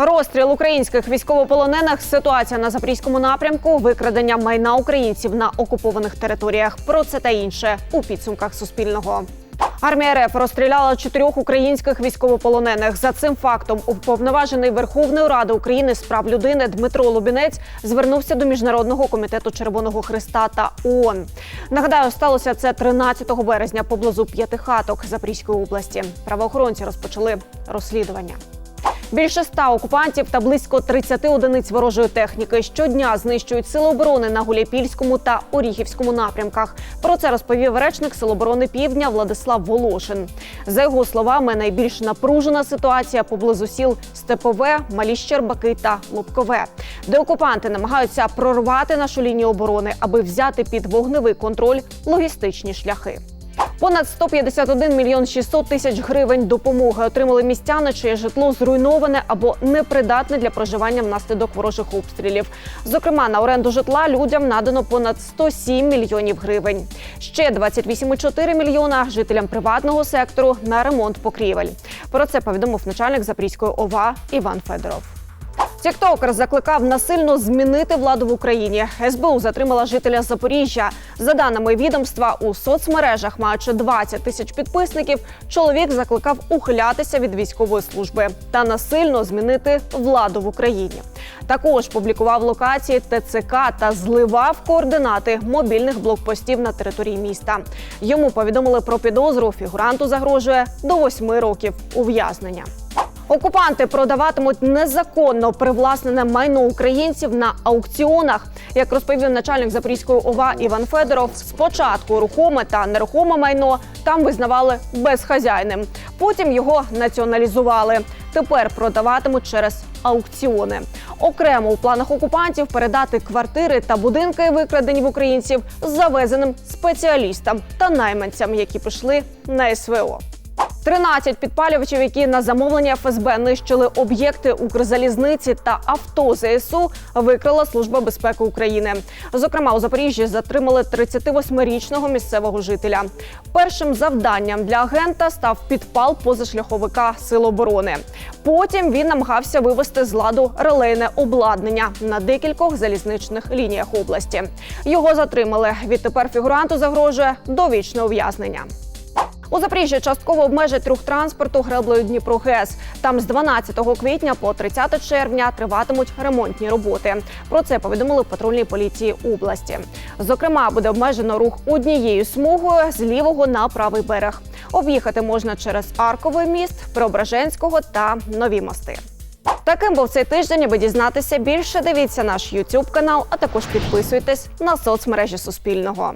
Розстріл українських військовополонених, ситуація на запорізькому напрямку, викрадення майна українців на окупованих територіях. Про це та інше у підсумках Суспільного. Армія РФ розстріляла чотирьох українських військовополонених. За цим фактом уповноважений Верховної Ради України з прав людини Дмитро Лубінець звернувся до міжнародного комітету Червоного Христа та ООН. Нагадаю, сталося це 13 березня поблизу П'ятихаток Запорізької області. Правоохоронці розпочали розслідування. Більше ста окупантів та близько 30 одиниць ворожої техніки щодня знищують сили оборони на Гуляпільському та Оріхівському напрямках. Про це розповів речник Сил оборони Півдня Владислав Волошин. За його словами, найбільш напружена ситуація поблизу сіл Степове, Малі Щербаки та Лубкове, де окупанти намагаються прорвати нашу лінію оборони, аби взяти під вогневий контроль логістичні шляхи. Понад 151 мільйон 600 тисяч гривень допомоги отримали містяни, чиє житло зруйноване або непридатне для проживання внаслідок ворожих обстрілів. Зокрема, на оренду житла людям надано понад 107 мільйонів гривень. Ще 28,4 мільйона жителям приватного сектору на ремонт покрівель. Про це повідомив начальник Запорізької ОВА Іван Федоров. Тіктокер закликав насильно змінити владу в Україні. СБУ затримала жителя Запоріжжя. За даними відомства, у соцмережах, маючи 20 тисяч підписників, чоловік закликав ухилятися від військової служби та насильно змінити владу в Україні. Також публікував локації ТЦК та зливав координати мобільних блокпостів на території міста. Йому повідомили про підозру. Фігуранту загрожує до 8 років ув'язнення. Окупанти продаватимуть незаконно привласнене майно українців на аукціонах. Як розповів начальник Запорізької ОВА Іван Федоров, спочатку рухоме та нерухоме майно там визнавали безхазяйним. Потім його націоналізували. Тепер продаватимуть через аукціони. Окремо у планах окупантів передати квартири та будинки, викрадені в українців, завезеним спеціалістам та найманцям, які пішли на СВО. 13 підпалювачів, які на замовлення ФСБ нищили об'єкти Укрзалізниці та авто ЗСУ, викрила Служба безпеки України. Зокрема, у Запоріжжі затримали 38-річного місцевого жителя. Першим завданням для агента став підпал позашляховика Сил оборони. Потім він намагався вивести з ладу релейне обладнання на декількох залізничних лініях області. Його затримали. Відтепер фігуранту загрожує довічне ув'язнення. У Запоріжжі частково обмежать рух транспорту греблею Дніпро ГЕС. Там з 12 квітня по 30 червня триватимуть ремонтні роботи. Про це повідомили в патрульній поліції області. Зокрема, буде обмежено рух однією смугою з лівого на правий берег. Об'їхати можна через Арковий міст, Преображенського та нові мости. Таким був цей тиждень. Аби дізнатися більше, дивіться наш YouTube канал, а також підписуйтесь на соцмережі Суспільного.